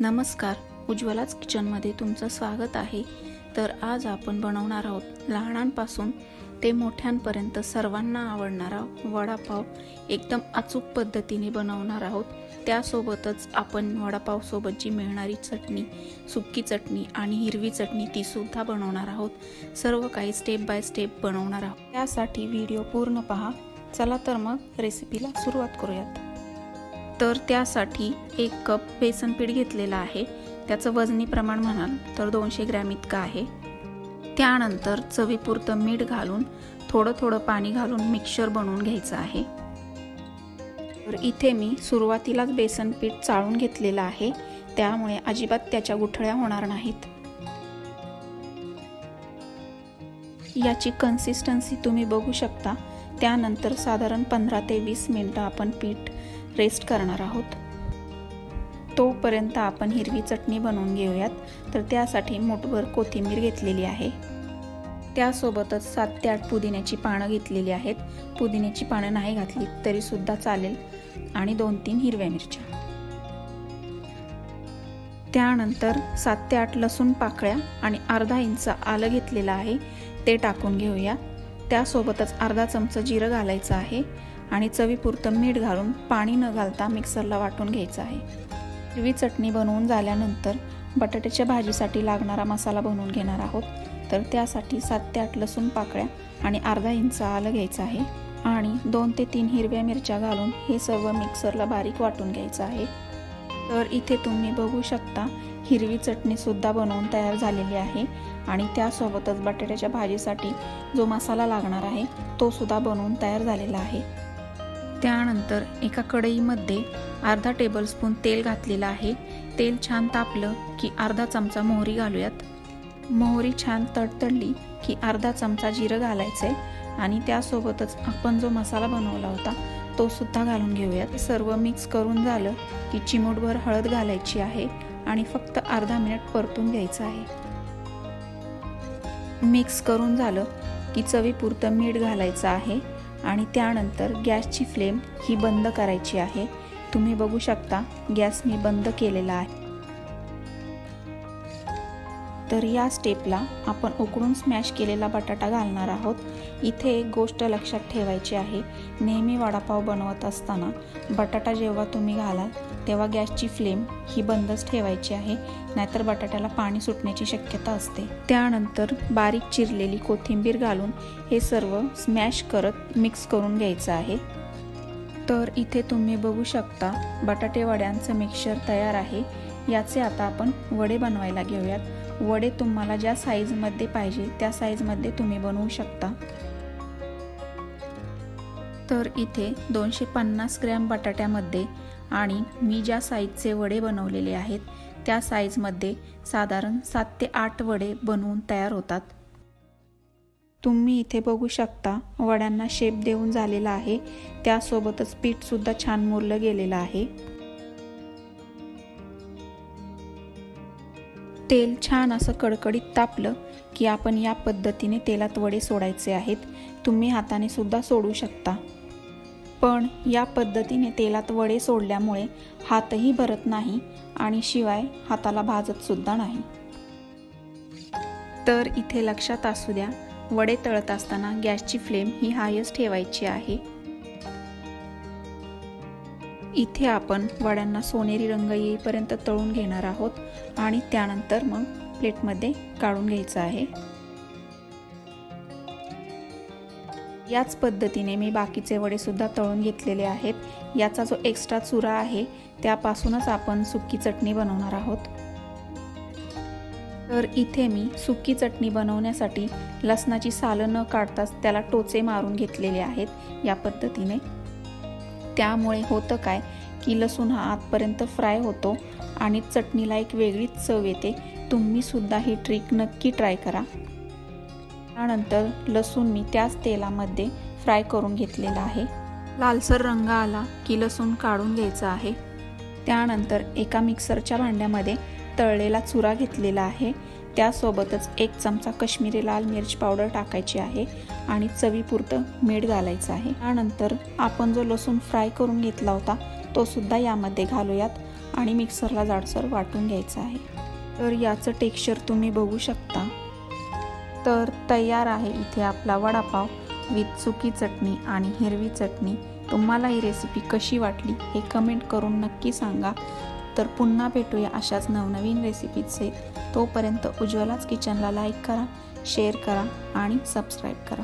नमस्कार उज्ज्वलाच किचनमध्ये तुमचं स्वागत आहे. तर आज आपण बनवणार आहोत लहानांपासून ते मोठ्यांपर्यंत सर्वांना आवडणारा वडापाव. एकदम अचूक पद्धतीने बनवणार आहोत. त्यासोबतच आपण वडापावसोबत जी मिळणारी चटणी सुक्की चटणी आणि हिरवी चटणी तीसुद्धा बनवणार आहोत. सर्व काही स्टेप बाय स्टेप बनवणार आहोत. त्यासाठी व्हिडिओ पूर्ण पहा. चला तर मग रेसिपीला सुरुवात करूयात. तर त्यासाठी एक कप बेसन पीठ घेतलेलं आहे. त्याचं वजनी प्रमाण म्हणाल तर दोनशे ग्रॅम इतकं आहे. त्यानंतर चवीपुरतं मीठ घालून थोडं थोडं पाणी घालून मिक्सर बनवून घ्यायचं आहे. तर इथे मी सुरुवातीलाच बेसन पीठ चाळून घेतलेलं आहे. त्यामुळे अजिबात त्याच्या गुठळ्या होणार नाहीत. याची कन्सिस्टन्सी तुम्ही बघू शकता. त्यानंतर साधारण पंधरा ते वीस मिनटं आपण पीठ रेस्ट करणार आहोत. तोपर्यंत आपण हिरवी चटणी बनवून घेऊयात. तर त्यासाठी मोठभर कोथिंबीर घेतलेली आहे. त्यासोबतच सात ते आठ पुदिन्याची पानं घेतलेली आहेत. पुदिन्याची पानं नाही घातली तरीसुद्धा चालेल. आणि दोन तीन हिरव्या मिरच्या. त्यानंतर सात ते आठ लसूण पाकळ्या आणि अर्धा इंच आलं घेतलेलं आहे. ते टाकून घेऊया. त्यासोबतच अर्धा चमचा जिरं घालायचं आहे. आणि चवीपुरतं मीठ घालून पाणी न घालता मिक्सरला वाटून घ्यायचं आहे. हिरवी चटणी बनवून झाल्यानंतर बटाट्याच्या भाजीसाठी लागणारा मसाला बनवून घेणार आहोत. तर त्यासाठी सात ते आठ लसूण पाकळ्या आणि अर्धा इंच आलं घ्यायचं आहे आणि दोन ते तीन हिरव्या मिरच्या घालून हे सर्व मिक्सरला बारीक वाटून घ्यायचं आहे. तर इथे तुम्ही बघू शकता हिरवी चटणीसुद्धा बनवून तयार झालेली आहे आणि त्यासोबतच बटाट्याच्या भाजीसाठी जो मसाला लागणार आहे तो सुद्धा बनवून तयार झालेला आहे. त्यानंतर एका कढईमध्ये अर्धा टेबलस्पून तेल घातलेलं आहे. तेल छान तापलं की अर्धा चमचा मोहरी घालूयात. मोहरी छान तडतडली की अर्धा चमचा जिरं घालायचं आहे आणि त्यासोबतच आपण जो मसाला बनवला होता तो सुद्धा घालून घेऊयात. सर्व मिक्स करून झालं की चिमूटभर हळद घालायची आहे आणि फक्त अर्धा मिनिट परतून घ्यायचं आहे. मिक्स करून झालं की चवीपुरतं मीठ घालायचं आहे. आणि त्यानंतर गॅसची फ्लेम ही बंद करायची आहे. तुम्ही बघू शकता गॅस मी बंद केलेला आहे. तर या स्टेपला आपण उकडून स्मॅश केलेला बटाटा घालणार आहोत. इथे एक गोष्ट लक्षात ठेवायची आहे. नेहमी वडापाव बनवत असताना बटाटा जेव्हा तुम्ही घालाल तेव्हा गॅसची फ्लेम ही बंदच ठेवायची आहे नाहीतर बटाट्याला पाणी सुटण्याची शक्यता असते. त्यानंतर बारीक चिरलेली कोथिंबीर घालून हे सर्व स्मॅश करत मिक्स करून घ्यायचं आहे. तर इथे तुम्ही बघू शकता बटाटे वड्यांचं मिक्सर तयार आहे. याचे आता आपण वडे बनवायला घेऊयात. वडे तुम्हाला ज्या साईजमध्ये पाहिजे त्या साईजमध्ये तुम्ही बनवू शकता. तर इथे दोनशे पन्नास ग्रॅम बटाट्यामध्ये आणि मी ज्या साईजचे वडे बनवलेले आहेत त्या साईजमध्ये साधारण सात ते आठ वडे बनवून तयार होतात. तुम्ही इथे बघू शकता वड्यांना शेप देऊन झालेला आहे. त्यासोबतच पीठसुद्धा छान मुरलं गेलेलं आहे. तेल छान असं कडकडीत तापलं की आपण या पद्धतीने तेलात वडे सोडायचे आहेत. तुम्ही हाताने सुद्धा सोडू शकता. पण या पद्धतीने तेलात वडे सोडल्यामुळे हातही भरत नाही आणि शिवाय हाताला भाजत सुद्धा नाही. तर इथे लक्षात असू द्या वडे तळत असताना गॅसची फ्लेम ही हायस्ट ठेवायची आहे. इथे आपण वड्यांना सोनेरी रंग येईपर्यंत तळून घेणार आहोत आणि त्यानंतर मग प्लेटमध्ये काढून घ्यायचं आहे. याच पद्धतीने मी बाकीचे वडेसुद्धा तळून घेतलेले आहेत. याचा जो एक्स्ट्रा चुरा आहे त्यापासूनच आपण सुक्की चटणी बनवणार आहोत. तर इथे मी सुक्की चटणी बनवण्यासाठी लसणाची सालं न काढताच त्याला टोचे मारून घेतलेले आहेत. या पद्धतीने त्यामुळे होतं काय की लसूण हा आतपर्यंत फ्राय होतो आणि चटणीला एक वेगळीच चव येते. तुम्ही सुद्धा ही ट्रिक नक्की ट्राय करा. त्यानंतर लसूण मी त्याच तेलामध्ये फ्राय करून घेतलेला आहे. लालसर रंग आला की लसूण काढून घ्यायचा आहे. त्यानंतर एका मिक्सरच्या भांड्यामध्ये तळलेला चुरा घेतलेला आहे. त्यासोबतच एक चमचा काश्मीरी लाल मिरच पावडर टाकायची आहे आणि चवीपुरतं मीठ घालायचं आहे. त्यानंतर आपण जो लसूण फ्राय करून घेतला होता तो सुद्धा यामध्ये घालूयात आणि मिक्सरला जाडसर वाटून घ्यायचं आहे. तर याचं टेक्स्चर तुम्ही बघू शकता. तर तयार आहे इथे आपला वडापाव विथ सुकी चटणी आणि हिरवी चटणी. तुम्हाला ही रेसिपी कशी वाटली हे कमेंट करून नक्की सांगा. तर पुन्हा भेटूया अशाच नवनवीन रेसिपीचे. तोपर्यंत उज्ज्वलाच किचनला लाईक करा शेअर करा आणि सबस्क्राईब करा.